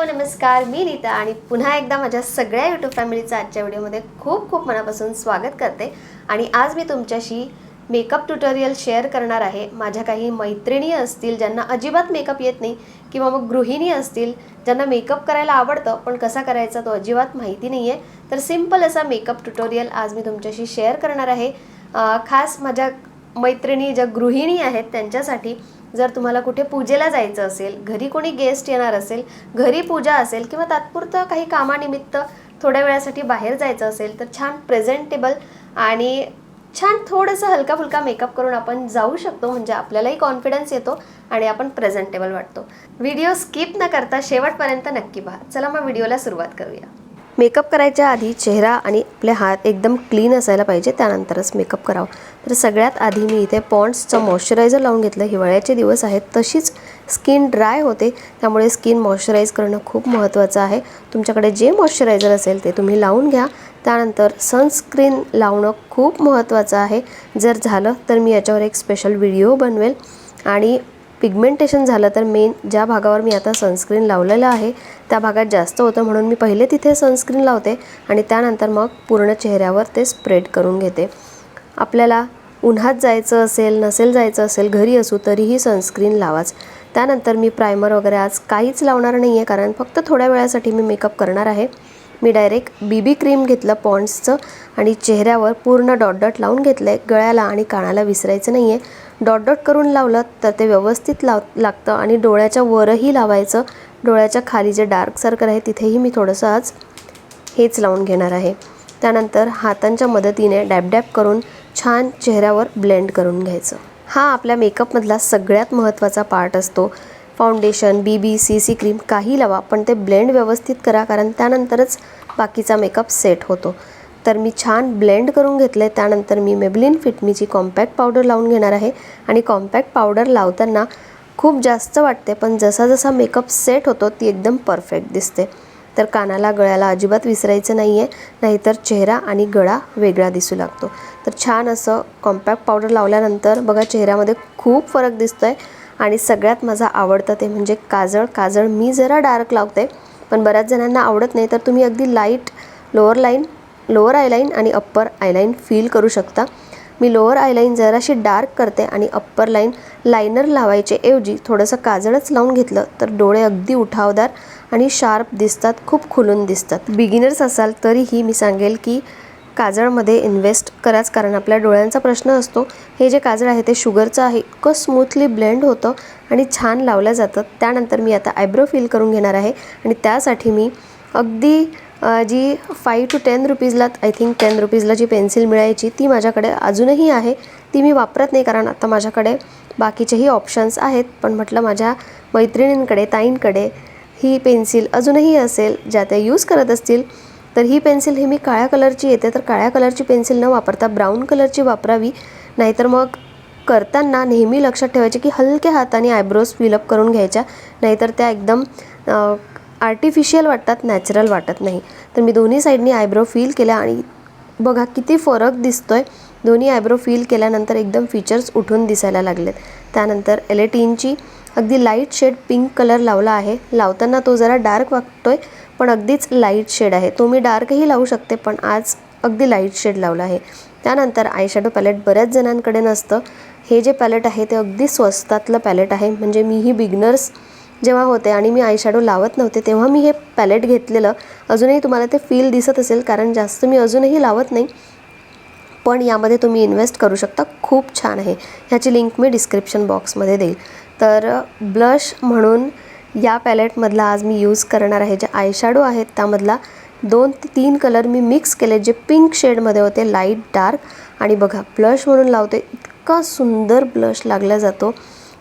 Hello नमस्कार. मी नीता आणि पुन्हा एकदा माझ्या सगळ्या यूट्यूब फॅमिलीचं आजच्या व्हिडिओमध्ये खूप खूप मनापासून स्वागत करते. आणि आज मी तुमच्याशी मेकअप ट्युटोरियल शेअर करणार आहे. माझ्या काही मैत्रिणी असतील ज्यांना अजिबात मेकअप येत नाही किंवा मग गृहिणी असतील ज्यांना मेकअप करायला आवडतं पण कसा करायचा तो अजिबात माहिती नाही आहे तर सिंपल असा मेकअप ट्युटोरियल आज मी तुमच्याशी शेअर करणार आहे. खास माझ्या मैत्रिणी ज्या गृहिणी आहेत त्यांच्यासाठी जर तुम्हाला कुठे पूजेला जायचं असेल घरी कोणी गेस्ट येणार असेल घरी पूजा असेल किंवा तात्पुरतं काही कामानिमित्त थोड्या वेळासाठी बाहेर जायचं असेल तर छान प्रेझेंटेबल आणि छान थोडंसं हलका फुलका मेकअप करून आपण जाऊ शकतो म्हणजे आपल्यालाही कॉन्फिडन्स येतो आणि आपण प्रेझेंटेबल वाटतो. व्हिडिओ स्किप न करता शेवटपर्यंत नक्की पहा. चला मग व्हिडिओला सुरुवात करूया. मेकअप करायच्या आधी चेहरा आणि आपले हात एकदम क्लीन असायला पाहिजे त्यानंतरच मेकअप करावं. तर सगळ्यात आधी मी इथे पॉन्ड्सचं मॉइश्चरायझर लावून घेतलं. हिवाळ्याचे दिवस आहेत तशीच स्किन ड्राय होते त्यामुळे स्किन मॉइश्चराईज करणं खूप महत्त्वाचं आहे. तुमच्याकडे जे मॉइश्चरायझर असेल ते तुम्ही लावून घ्या. त्यानंतर सनस्क्रीन लावणं खूप महत्त्वाचं आहे. जर झालं तर मी याच्यावर एक स्पेशल व्हिडिओ बनवेल. आणि पिगमेंटेशन झालं तर मेन ज्या भागावर मी आता सनस्क्रीन लावलेलं आहे त्या भागात जास्त होतं म्हणून मी पहिले तिथे सनस्क्रीन लावते आणि त्यानंतर मग पूर्ण चेहऱ्यावर ते स्प्रेड करून घेते. आपल्याला उन्हात जायचं असेल नसेल जायचं असेल घरी असू तरीही सनस्क्रीन लावाच. त्यानंतर मी प्रायमर वगैरे आज काहीच लावणार नाही आहे कारण फक्त थोड्या वेळासाठी मी मेकअप करणार आहे. मी डायरेक्ट बी बी क्रीम घेतलं पॉन्ड्सचं आणि चेहऱ्यावर पूर्ण डॉट डॉट लावून घेतलं आहे गळ्याला आणि कानाला विसरायचं नाही आहे डॉट डॉट करून लावलं तर ते व्यवस्थित लाव लागतं आणि डोळ्याच्या वरही लावायचं. डोळ्याच्या खाली जे डार्क सर्कल आहे तिथेही मी थोडंसं आज हेच लावून घेणार आहे. त्यानंतर हातांच्या मदतीने डॅब डॅब करून छान चेहऱ्यावर ब्लेंड करून घ्यायचं. हा आपल्या मेकअपमधला सगळ्यात महत्त्वाचा पार्ट असतो. Foundation B B C C cream काही लावा पण ते ब्लेंड व्यवस्थित करा कारण त्यानंतरच बाकीचा मेकअप सेट होतो. तर मी छान ब्लेंड करून घेतले त्यानंतर मी मेबलिन फिटमीची कॉम्पॅक्ट पावडर लावून घेणार आहे. आणि कॉम्पॅक्ट पावडर लावताना खूप जास्त वाटते पण जसा जसा मेकअप सेट होतो ती एकदम परफेक्ट दिसते. तर कानाला गळ्याला अजिबात विसरायचं नाही आहे नाहीतर चेहरा आणि गळा वेगळा दिसू लागतो. तर छान असं कॉम्पॅक्ट पावडर लावल्यानंतर बघा चेहऱ्यामध्ये खूप फरक दिसतो आहे आणि सगळ्यात माझं आवडतं ते म्हणजे काजळ. काजळ मी जरा डार्क लावते पण बऱ्याच जणांना आवडत नाही तर तुम्ही अगदी light lower line lower eyeline आणि अप्पर आयलाईन फील करू शकता. मी लोअर आयलाईन जराशी डार्क करते आणि अप्पर लाईन लायनर लावायचे ऐवजी थोडंसं काजळच लावून घेतलं तर डोळे अगदी उठावदार आणि शार्प दिसतात खूप खुलून दिसतात. बिगिनर्स असाल तरीही मी सांगेल की काजळमध्ये इन्व्हेस्ट कराच कारण आपल्या डोळ्यांचा प्रश्न असतो. हे जे काजळ आहे ते शुगरचं आहे. इतकं स्मूथली ब्लेंड होतं आणि छान लावलं जातं. त्यानंतर मी आता आयब्रो फील करून घेणार आहे आणि त्यासाठी मी अगदी जी फाईव्ह टू टेन रुपीजला आय थिंक टेन रुपीजला जी पेन्सिल मिळायची ती माझ्याकडे अजूनही आहे. ती मी वापरत नाही कारण आता माझ्याकडे बाकीचेही ऑप्शन्स आहेत. पण म्हटलं माझ्या मैत्रिणींकडे ताईंकडे ही पेन्सिल अजूनही असेल ज्या त्या यूज करत असतील तर ही पेन्सिल ही मी काळ्या कलरची येते. तर काळ्या कलरची पेन्सिल न वापरता ब्राऊन कलरची वापरावी. नाहीतर मग करताना नेहमी लक्षात ठेवायचे की हलक्या हाताने आयब्रोज फिलअप करून घ्यायच्या. नाहीतर त्या एकदम आर्टिफिशियल वाटतात नॅचरल वाटत नाही. तर मी दोन्ही साईडनी आयब्रो फील केल्या आणि बघा किती फरक दिसतोय. दोन्ही आयब्रो फील केल्यानंतर एकदम फीचर्स उठून दिसायला लागलेत. त्यानंतर एलेटीनची अगदी लाइट शेड पिंक कलर लावला आहे. लावताना तो जरा डार्क वाटतोय पण अगदीच लाइट शेड आहे. तो मी डार्कही लावू शकते पण आज अगदी लाइट शेड लावला आहे. त्यानंतर आयशॅडो पॅलेट बऱ्याच जणांकडे नसतं. हे जे पॅलेट आहे ते अगदी स्वस्तातलं पॅलेट आहे. म्हणजे मीही बिगनर्स जेव्हा होते आणि मी आयशॅडो लावत नव्हते तेव्हा मी हे पॅलेट घेतलेलं अजूनही तुम्हाला ते फील दिसत असेल कारण जास्त मी अजूनही लावत नाही. पण यामध्ये तुम्ही इन्व्हेस्ट करू शकता खूप छान आहे. ह्याची लिंक मी डिस्क्रिप्शन बॉक्समध्ये देईल. तर ब्लश म्हणून या पॅलेटमधला आज मी यूज करणार आहे जे आयशॅडो आहेत त्यामधला दोन ते तीन कलर मी मिक्स केले जे पिंक शेडमध्ये होते लाइट डार्क आणि बघा ब्लश म्हणून लावते इतका सुंदर ब्लश लागला जातो.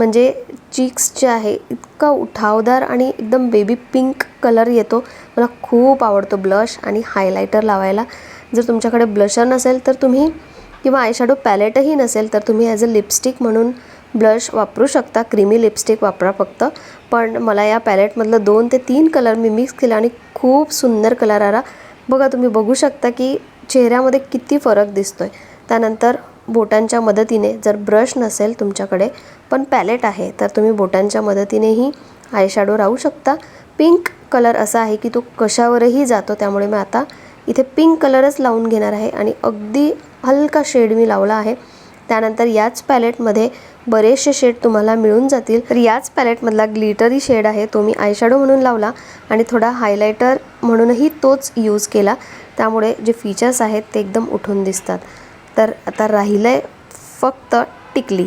म्हणजे चिक्स जे आहे इतका उठावदार आणि एकदम बेबी पिंक कलर येतो. मला खूप आवडतो ब्लश आणि हायलायटर लावायला. जर तुमच्याकडे ब्लशर नसेल तर तुम्ही किंवा आयशॅडो पॅलेटही नसेल तर तुम्ही ॲज अ लिपस्टिक म्हणून ब्लश वापरू शकता. क्रीमी लिपस्टिक वापरा फक्त. पण मला या पॅलेटमधलं दोन ते तीन कलर मी मिक्स केला आणि खूप सुंदर कलर आला. बघा तुम्ही बघू शकता की चेहऱ्यामध्ये किती फरक दिसतो आहे त्यानंतर बोटांच्या मदतीने जर ब्रश नसेल तुमच्याकडे पण पॅलेट आहे तर तुम्ही बोटांच्या मदतीनेही आयशॅडो राहू शकता. पिंक कलर असा आहे की तो कशावरही जातो त्यामुळे मी आता इथे पिंक कलरच लावून घेणार आहे आणि अगदी हलका शेड मी लावला आहे. त्यानंतर याच पॅलेटमध्ये बरेचसे शेड तुम्हाला मिळून जातील. तर याच पॅलेटमधला ग्लिटरी शेड आहे तो मी आयशॅडो म्हणून लावला आणि थोडा हायलायटर म्हणूनही तोच यूज केला. त्यामुळे जे फीचर्स आहेत ते एकदम उठून दिसतात. तर आता राहिलं आहे फक्त टिकली.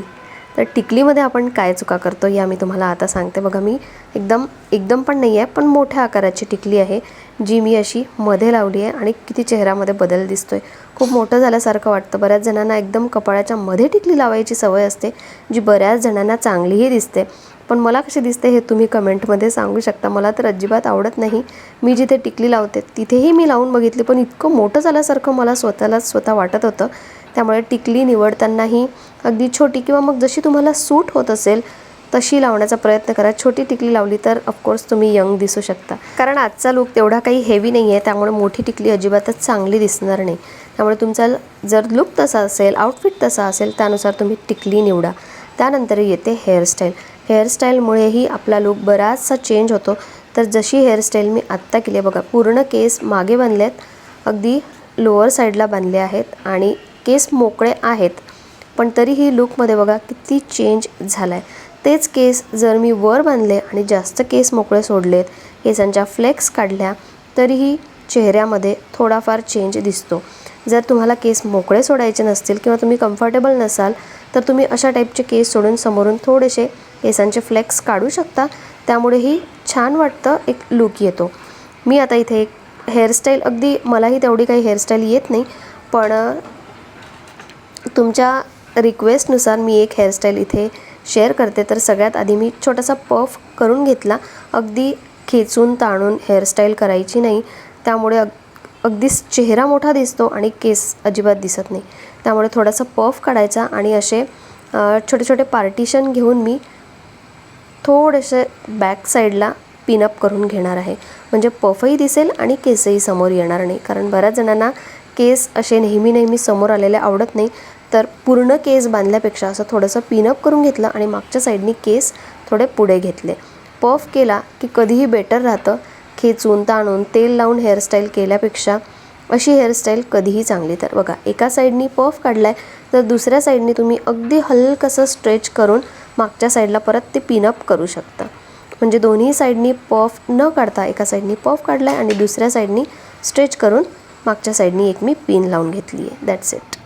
तर टिकलीमध्ये आपण काय चुका करतो या मी तुम्हाला आता सांगते. बघा मी एकदम एकदम पण नाही आहे पण मोठ्या आकाराची टिकली आहे जी मी अशी मध्ये लावली आहे आणि किती चेहऱ्यामध्ये बदल दिसतोय. खूप मोठं झाल्यासारखं वाटतं. बऱ्याच जणांना एकदम कपाळाच्या मध्ये टिकली लावायची सवय असते जी बऱ्याच जणांना चांगलीही दिसते. पण मला कशी दिसते हे तुम्ही कमेंटमध्ये सांगू शकता. मला तर अजिबात आवडत नाही. मी जिथे टिकली लावते तिथेही मी लावून बघितली. पण इतकं मोठं झाल्यासारखं मला स्वतःला स्वतः वाटत होतं. त्यामुळे टिकली निवडतानाही अगदी छोटी किंवा मग जशी तुम्हाला सूट होत असेल तशी लावण्याचा प्रयत्न करा. छोटी टिकली लावली तर ऑफकोर्स तुम्ही यंग दिसू शकता. कारण आजचा लुक तेवढा काही हेवी नाही आहे त्यामुळे मोठी टिकली अजिबातच चांगली दिसणार नाही. त्यामुळे तुमचा जर लुक तसा असेल आउटफिट तसा असेल त्यानुसार तुम्ही टिकली निवडा. त्यानंतर येते हेअरस्टाईल हेअरस्टाईलमुळेही आपला लुक बराचसा चेंज होतो. तर जशी हेअरस्टाईल मी आत्ता केली आहे बघा पूर्ण केस मागे बांधलेत अगदी लोअर साईडला बांधले आहेत आणि केस मोकळे आहेत. पण तरीही लुकमध्ये बघा किती चेंज झाला आहे तेच केस जर मी वर बांधले आणि जास्त केस मोकळे सोडलेत केसांच्या फ्लेक्स काढल्या तरीही चेहऱ्यामध्ये थोडाफार चेंज दिसतो. जर तुम्हाला केस मोकळे सोडायचे नसतील किंवा तुम्ही कम्फर्टेबल नसाल तर तुम्ही अशा टाईपचे केस सोडून समोरून थोडेसे केसांचे फ्लेक्स काढू शकता. त्यामुळेही छान वाटतं एक लुक येतो. मी आता इथे एक हेअरस्टाईल अगदी मलाही तेवढी काही हेअरस्टाईल येत नाही पण तुमच्या रिक्वेस्टनुसार मी एक हेअरस्टाईल इथे शेअर करते. तर सगळ्यात आधी मी छोटासा पफ करून घेतला. अगदी खेचून ताणून हेअरस्टाईल करायची नाही. त्यामुळे अग अगदीच चेहरा मोठा दिसतो आणि केस अजिबात दिसत नाही. त्यामुळे थोडासा पफ काढायचा आणि असे छोटे छोटे पार्टिशन घेऊन मी थोडेसे बॅक साईडला पिनअप करून घेणार आहे. म्हणजे पफही दिसेल आणि केसही समोर येणार नाही. कारण बऱ्याच जणांना केस असे नेहमी नेहमी समोर आलेले आवडत नाही. तर पूर्ण केस बांधल्यापेक्षा असं थोडंसं पिनअप करून घेतलं आणि मागच्या साईडनी केस थोडे पुढे घेतले. पफ केला की कधीही बेटर राहतं. खेचून ताणून तेल लावून हेअरस्टाईल केल्यापेक्षा अशी हेअरस्टाईल कधीही चांगली. तर बघा एका साईडनी पफ काढला आहे तर दुसऱ्या साईडनी तुम्ही अगदी हलकंसं स्ट्रेच करून मागच्या साईडला परत ते पिनअप करू शकता. म्हणजे दोन्ही साईडनी पफ न काढता एका साईडनी पफ काढला आहे आणि दुसऱ्या साईडनी स्ट्रेच करून मागच्या साईडनी एक मी पिन लावून घेतली आहे दॅट्स इट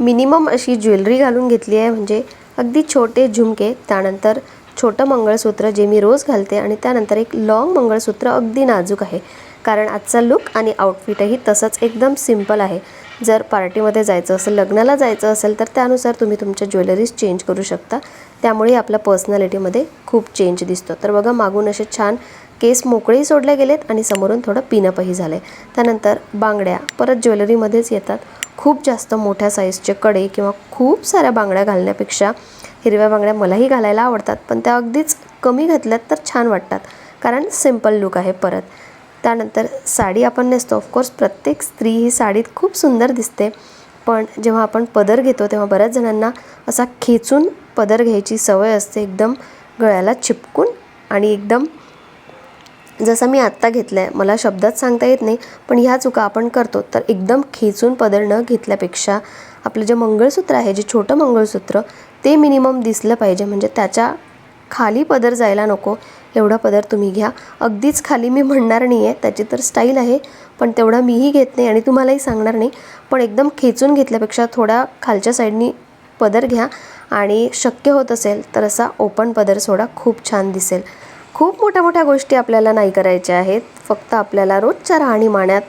मिनिमम अशी ज्वेलरी घालून घेतली आहे म्हणजे अगदी छोटे झुमके त्यानंतर छोटं मंगळसूत्र जे मी रोज घालते आणि त्यानंतर एक लॉंग मंगळसूत्र अगदी नाजूक आहे. कारण आजचा लुक आणि आउटफिटही तसंच एकदम सिंपल आहे. जर पार्टीमध्ये जायचं असेल लग्नाला जायचं असेल तर त्यानुसार तुम्ही तुमच्या ज्वेलरीज चेंज करू शकता. त्यामुळे आपल्या पर्सनॅलिटीमध्ये खूप चेंज दिसतो. तर बघा मागून असे छान केस मोकळेही सोडले गेलेत आणि समोरून थोडं पिनअपही झालं आहे त्यानंतर बांगड्या परत ज्वेलरीमध्येच येतात. खूप जास्त मोठ्या साईजचे कडे किंवा खूप साऱ्या बांगड्या घालण्यापेक्षा हिरव्या बांगड्या मलाही घालायला आवडतात. पण त्या अगदीच कमी घातल्यात तर छान वाटतात. कारण सिंपल लुक आहे परत. त्यानंतर साडी आपण नेसतो. ऑफकोर्स प्रत्येक स्त्री ही साडीत खूप सुंदर दिसते. पण जेव्हा आपण पदर घेतो तेव्हा बऱ्याच जणांना असा खेचून पदर घ्यायची सवय असते एकदम गळ्याला चिपकून. आणि एकदम जसं मी आत्ता घेतलं आहे मला शब्दात सांगता येत नाही पण ह्या चुका आपण करतो तर एकदम खेचून पदर न घेतल्यापेक्षा आपलं जे मंगळसूत्र आहे जे छोटं मंगळसूत्र ते मिनिमम दिसलं पाहिजे. म्हणजे त्याच्या खाली पदर जायला नको. एवढा पदर तुम्ही घ्या. अगदीच खाली मी म्हणणार नाही आहे त्याची तर स्टाईल आहे. पण तेवढा मीही घेत नाही आणि तुम्हालाही सांगणार नाही. पण एकदम खेचून घेतल्यापेक्षा थोड्या खालच्या साईडनी पदर घ्या. आणि शक्य होत असेल तर असा ओपन पदर सोडा. खूप छान दिसेल. खूप मोठ्या मोठ्या गोष्टी आपल्याला नाही करायच्या आहेत. फक्त आपल्याला रोजच्या राहणीमानात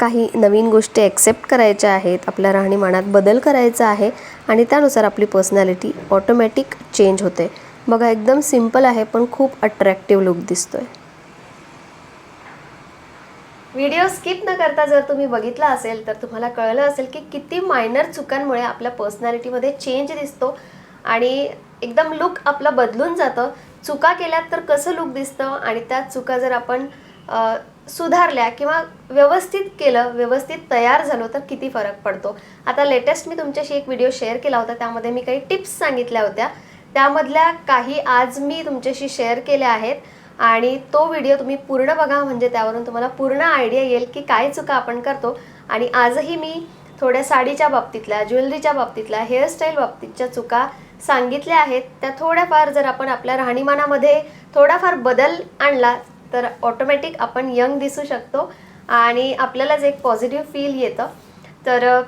काही नवीन गोष्टी ॲक्सेप्ट करायच्या आहेत. आपल्या राहणीमानात बदल करायचा आहे. आणि त्यानुसार आपली पर्सनॅलिटी ऑटोमॅटिक चेंज होते. बघा एकदम सिंपल आहे पण खूप अट्रॅक्टिव्ह लुक दिसतोय. व्हिडिओ स्किप न करता जर तुम्ही बघितला असेल तर तुम्हाला कळलं असेल की किती मायनर चुकांमुळे आपल्या पर्सनॅलिटीमध्ये चेंज दिसतो आणि एकदम लुक आपलं बदलून जातं. चुका केल्यात तर कसं लुक दिसतं आणि त्या चुका जर आपण सुधारल्या किंवा व्यवस्थित केलं व्यवस्थित तयार झालो तर किती फरक पडतो. आता लेटेस्ट मी तुमच्याशी एक व्हिडिओ शेअर केला होता त्यामध्ये मी काही टिप्स सांगितल्या होत्या. त्यामधल्या काही आज मी तुमच्याशी शेअर केल्या आहेत आणि तो व्हिडिओ तुम्ही पूर्ण बघा म्हणजे त्यावरून तुम्हाला पूर्ण आयडिया येईल की काय चुका आपण करतो. आणि आजही मी थोड्या साडीच्या बाबतीतल्या ज्वेलरीच्या बाबतीतल्या हेअरस्टाईल बाबतीतच्या चुका सांगितल्या आहेत. त्या थोड्याफार जर आपण आपल्या राहणीमानामध्ये थोडाफार बदल आणला तर ऑटोमॅटिक आपण यंग दिसू शकतो आणि आपल्यालाच एक पॉझिटिव्ह फील येतं. तर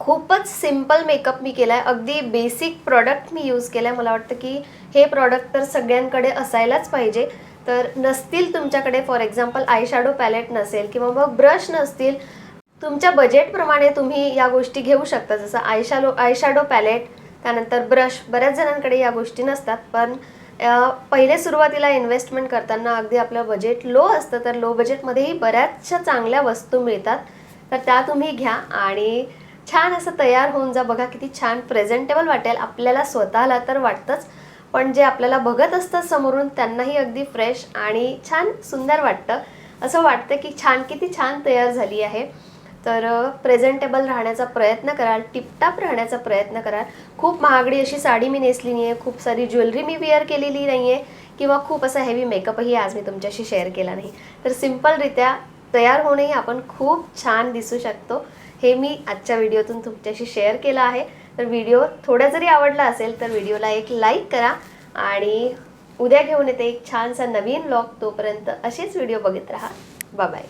खूपच सिंपल मेकअप मी केला आहे अगदी बेसिक प्रॉडक्ट मी यूज केला आहे मला वाटतं की हे प्रॉडक्ट तर सगळ्यांकडे असायलाच पाहिजे. तर नसतील तुमच्याकडे फॉर एक्झाम्पल आयशॅडो पॅलेट नसेल किंवा मग ब्रश नसतील तुमच्या बजेटप्रमाणे तुम्ही या गोष्टी घेऊ शकता. जसं आयशॅलो आयशॅडो पॅलेट त्यानंतर ब्रश बऱ्याच जणांकडे या गोष्टी नसतात. पण पहिले सुरुवातीला इन्व्हेस्टमेंट करताना अगदी आपलं बजेट लो असतं तर लो बजेटमध्येही बऱ्याचशा चांगल्या वस्तू मिळतात. तर त्या तुम्ही घ्या आणि छान असं तयार होऊन जा. बघा किती छान प्रेझेंटेबल वाटेल. आपल्याला स्वतःला तर वाटतंच. पण जे आपल्याला बघत असतात समोरून त्यांनाही अगदी फ्रेश आणि छान सुंदर वाटतं. असं वाटतं की छान किती छान तयार झाली आहे. तर प्रेझेंटेबल राहण्याचा प्रयत्न कराल. टिपटाप राहण्याचा प्रयत्न कराल. खूप महागडी अशी साडी मी नेसली नाही आहे खूप सारी ज्वेलरी मी वेअर केलेली नाही आहे किंवा खूप असा हेवी मेकअपही आज मी तुमच्याशी शेअर केला नाही. तर सिम्पलरित्या तयार होणेही आपण खूप छान दिसू शकतो. हे मी आजच्या व्हिडिओतून तुमच्याशी शेअर केलं आहे. तर व्हिडिओ थोडा जरी आवडला असेल तर व्हिडिओला एक लाईक करा आणि उद्या घेऊन येते एक छानसा नवीन ब्लॉग तोपर्यंत असेच व्हिडिओ बघत राहा. बाय